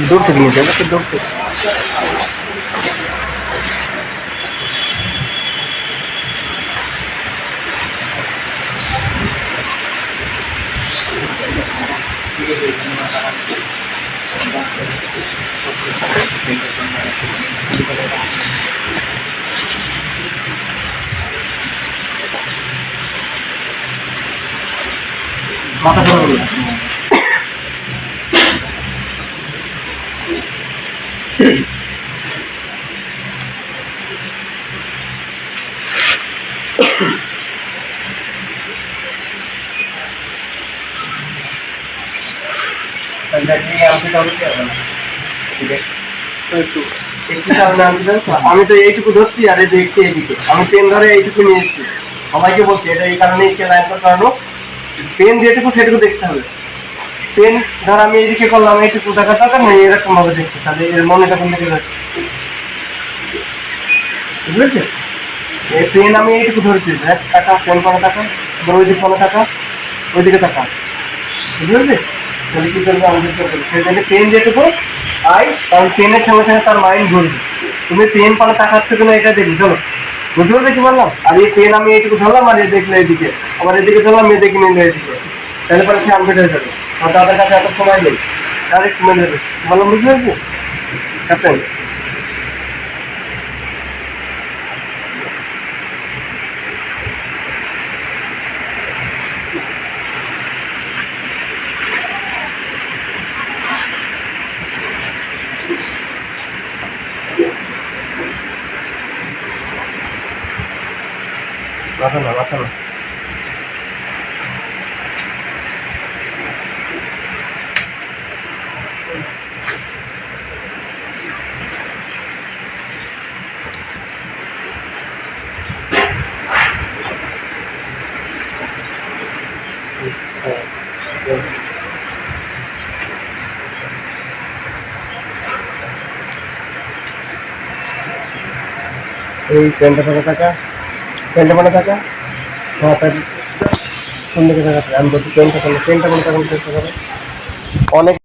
দূর থেকে নিতে হবে তো দূর থেকে আমি তো এইটুকু ধরছি আর এই দেখছি এইদিকে আমি পেন ধরে এইটুকু নিয়ে এসেছি। সবাইকে বলছি, এটা এই কারণে। লাইন করানো পেন যেটুকু সেটুকু দেখতে হবে। পেন ধর আমি এইদিকে করলাম, এইটুকু দেখা দরকার নেই এরকম ভাবে দেখছি, তাহলে এর মনেটা কোন দিকে যাচ্ছে। বুঝেছে এই পেন আমি এইটুকু ধরেছি, দেখ, টাকা, পেন করা টাকা এবার ওই দিকে কোনো টাকা, ওইদিকে টাকা। পেরেছিস তাহলে কি করবে? আমাদের সেই জন্য পেন যেটুকু, আই, কারণ পেনের সঙ্গে সঙ্গে তার মাইন্ড ঘুরবে। তুমি পেন পালে তাকাচ্ছ কিনা এটা দেখি চলো। বুঝতে পারছ কি বললাম? আর এই পেন আমি এইটুকু ধরলাম, আর এ দেখল এদিকে। আবার এদিকে ধরলাম, এ দেখে এদিকে। তাহলে পরে সে আনফিট হয়ে যাবে। আর তাদের কাছে এত সময় নেই। ডাইরেক্ট শুনে যাবে বললাম বুঝতে পারছি ক্যাপ্টেন মাথা না। এই পেনটা পাকা থাকা। পেনটা মনে থাকা। হ্যাঁ পেন কোন দিকে চেষ্টা করো অনেক